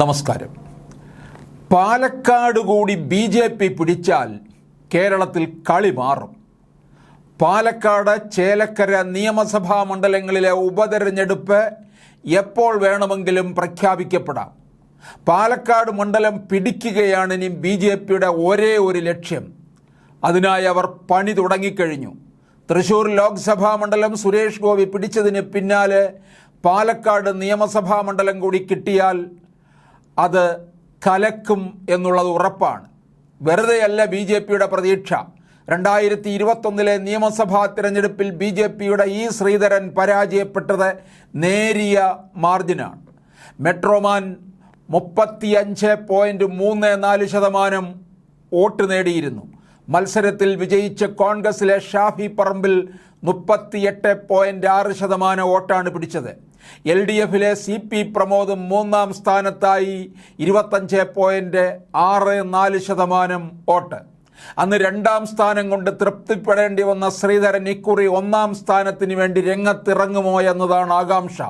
നമസ്കാരം. പാലക്കാട് കൂടി B J P പിടിച്ചാൽ കേരളത്തിൽ കളി മാറും. പാലക്കാട് ചേലക്കര നിയമസഭാ മണ്ഡലങ്ങളിലെ ഉപതെരഞ്ഞെടുപ്പ് എപ്പോൾ വേണമെങ്കിലും പ്രഖ്യാപിക്കപ്പെടാം. പാലക്കാട് മണ്ഡലം പിടിക്കുകയാണ് ഇനി ബി ജെ പിയുടെ ഒരേ ഒരു ലക്ഷ്യം. അതിനായി അവർ പണി തുടങ്ങിക്കഴിഞ്ഞു. തൃശൂർ ലോക്സഭാ മണ്ഡലം സുരേഷ് ഗോപി പിടിച്ചതിന് പിന്നാലെ പാലക്കാട് നിയമസഭാ മണ്ഡലം കൂടി കിട്ടിയാൽ അത് കലക്കും എന്നുള്ളത് ഉറപ്പാണ്. വെറുതെയല്ല ബി ജെ പിയുടെ പ്രതീക്ഷ. രണ്ടായിരത്തി ഇരുപത്തൊന്നിലെ നിയമസഭാ തിരഞ്ഞെടുപ്പിൽ ബി ജെ പിയുടെ ഇ ശ്രീധരൻ പരാജയപ്പെട്ടത് നേരിയ മാർജിനാണ്. മെട്രോമാൻ മുപ്പത്തിയഞ്ച് പോയിന്റ് മൂന്ന് നാല് ശതമാനം വോട്ട് നേടിയിരുന്നു. മത്സരത്തിൽ വിജയിച്ച കോൺഗ്രസിലെ ഷാഫി പറമ്പിൽ മുപ്പത്തിയെട്ട് പോയിന്റ് ആറ് ശതമാനം വോട്ടാണ് പിടിച്ചത്. എൽ ഡി എഫിലെ സി പി പ്രമോദും മൂന്നാം സ്ഥാനത്തായി ഇരുപത്തഞ്ച് പോയിന്റ് ആറ് നാല് ശതമാനം വോട്ട്. അന്ന് രണ്ടാം സ്ഥാനം കൊണ്ട് തൃപ്തിപ്പെടേണ്ടി വന്ന ശ്രീധരൻ ഇക്കുറി ഒന്നാം സ്ഥാനത്തിന് വേണ്ടി രംഗത്തിറങ്ങുമോ എന്നതാണ് ആകാംക്ഷ.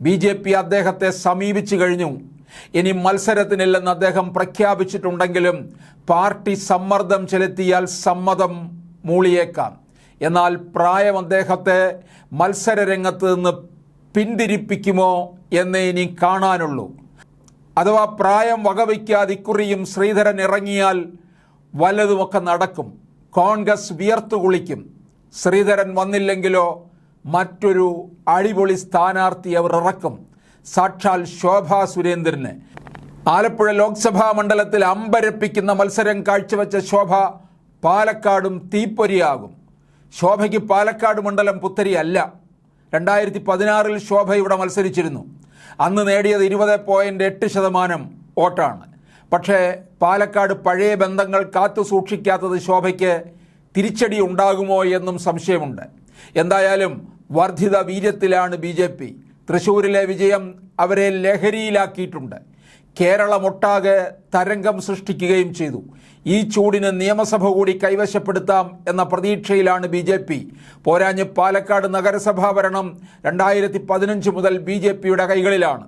ബി ജെ പി അദ്ദേഹത്തെ സമീപിച്ചു കഴിഞ്ഞു. ഇനി മത്സരത്തിനില്ലെന്ന് അദ്ദേഹം പ്രഖ്യാപിച്ചിട്ടുണ്ടെങ്കിലും പാർട്ടി സമ്മർദ്ദം ചെലുത്തിയാൽ സമ്മതം മൂളിയേക്കാം. എന്നാൽ പ്രായം അദ്ദേഹത്തെ മത്സരരംഗത്ത് നിന്ന് പിന്തിരിപ്പിക്കുമോ എന്നേ ഇനി കാണാനുള്ളൂ. അഥവാ പ്രായം വകവയ്ക്കാതെ ഇക്കുറിയും ശ്രീധരൻ ഇറങ്ങിയാൽ വല്ലതുമൊക്കെ നടക്കും. കോൺഗ്രസ് വിയർത്തു കുളിക്കും ശ്രീധരൻ വന്നില്ലെങ്കിലോ മറ്റൊരു അടിപൊളി സ്ഥാനാർത്ഥി അവർ ഇറക്കും സാക്ഷാൽ ശോഭാ സുരേന്ദ്രന്. ആലപ്പുഴ ലോക്സഭാ മണ്ഡലത്തിൽ അമ്പരപ്പിക്കുന്ന മത്സരം കാഴ്ചവെച്ച ശോഭ പാലക്കാടും തീപ്പൊരിയാകും. ശോഭയ്ക്ക് പാലക്കാട് മണ്ഡലം പുത്തരിയല്ല. രണ്ടായിരത്തി പതിനാറിൽ ശോഭ ഇവിടെ മത്സരിച്ചിരുന്നു. അന്ന് നേടിയത് ഇരുപത് പോയിന്റ് എട്ട് ശതമാനം വോട്ടാണ്. പക്ഷേ പാലക്കാട് പഴയ ബന്ധങ്ങൾ കാത്തു സൂക്ഷിക്കാത്തത് ശോഭയ്ക്ക് തിരിച്ചടി ഉണ്ടാകുമോ എന്നും സംശയമുണ്ട്. എന്തായാലും വർദ്ധിത വീര്യത്തിലാണ് ബി ജെ പി. തൃശ്ശൂരിലെ വിജയം അവരെ ലഹരിയിലാക്കിയിട്ടുണ്ട്. കേരളമൊട്ടാകെ തരംഗം സൃഷ്ടിക്കുകയും ചെയ്തു. ഈ ചൂടിന് നിയമസഭ കൂടി കൈവശപ്പെടുത്താം എന്ന പ്രതീക്ഷയിലാണ് ബി ജെ പി. പോരാഞ്ഞ് പാലക്കാട് നഗരസഭാ ഭരണം രണ്ടായിരത്തി പതിനഞ്ച് മുതൽ ബി ജെ പിയുടെ കൈകളിലാണ്.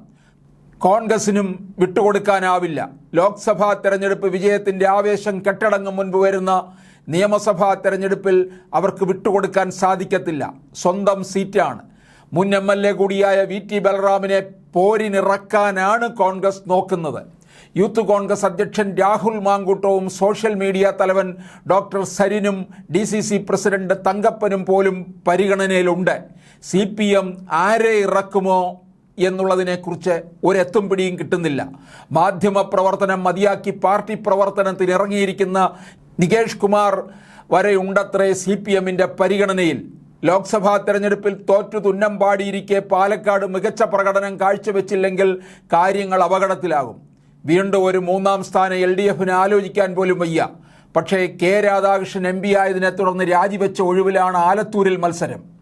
കോൺഗ്രസിനും വിട്ടുകൊടുക്കാനാവില്ല. ലോക്സഭാ തെരഞ്ഞെടുപ്പ് വിജയത്തിന്റെ ആവേശം കെട്ടടങ്ങും മുൻപ് വരുന്ന നിയമസഭാ തെരഞ്ഞെടുപ്പിൽ അവർക്ക് വിട്ടുകൊടുക്കാൻ സാധിക്കത്തില്ല. സ്വന്തം സീറ്റാണ്. മുൻ എം എൽ എ കൂടിയായ വി ടി ബലറാമിനെ പോരിനിറക്കാനാണ് കോൺഗ്രസ് നോക്കുന്നത്. യൂത്ത് കോൺഗ്രസ് അധ്യക്ഷൻ രാഹുൽ മാങ്കൂട്ടവും സോഷ്യൽ മീഡിയ തലവൻ ഡോക്ടർ സരിനും ഡി സി സി പ്രസിഡന്റ് തങ്കപ്പനും പോലും പരിഗണനയിലുണ്ട്. സി പി എം ആരെ ഇറക്കുമോ എന്നുള്ളതിനെക്കുറിച്ച് ഒരെത്തും പിടിയും കിട്ടുന്നില്ല. മാധ്യമ പ്രവർത്തനം മതിയാക്കി പാർട്ടി പ്രവർത്തനത്തിൽ ഇറങ്ങിയിരിക്കുന്ന നികേഷ് കുമാർ വരെ ഉണ്ടത്രേ സി പി എമ്മിന്റെ പരിഗണനയിൽ. ലോക്സഭാ തെരഞ്ഞെടുപ്പിൽ തോറ്റു തുന്നം പാടിയിരിക്കെ പാലക്കാട് മികച്ച പ്രകടനം കാഴ്ചവെച്ചില്ലെങ്കിൽ കാര്യങ്ങൾ അപകടത്തിലാകും. വീണ്ടും ഒരു മൂന്നാം സ്ഥാനം എൽ ഡി എഫിന് ആലോചിക്കാൻ പോലും വയ്യ. പക്ഷേ കെ രാധാകൃഷ്ണൻ എം പി ആയതിനെ തുടർന്ന് രാജിവെച്ച ഒഴിവിലാണ് ആലത്തൂരിൽ മത്സരം.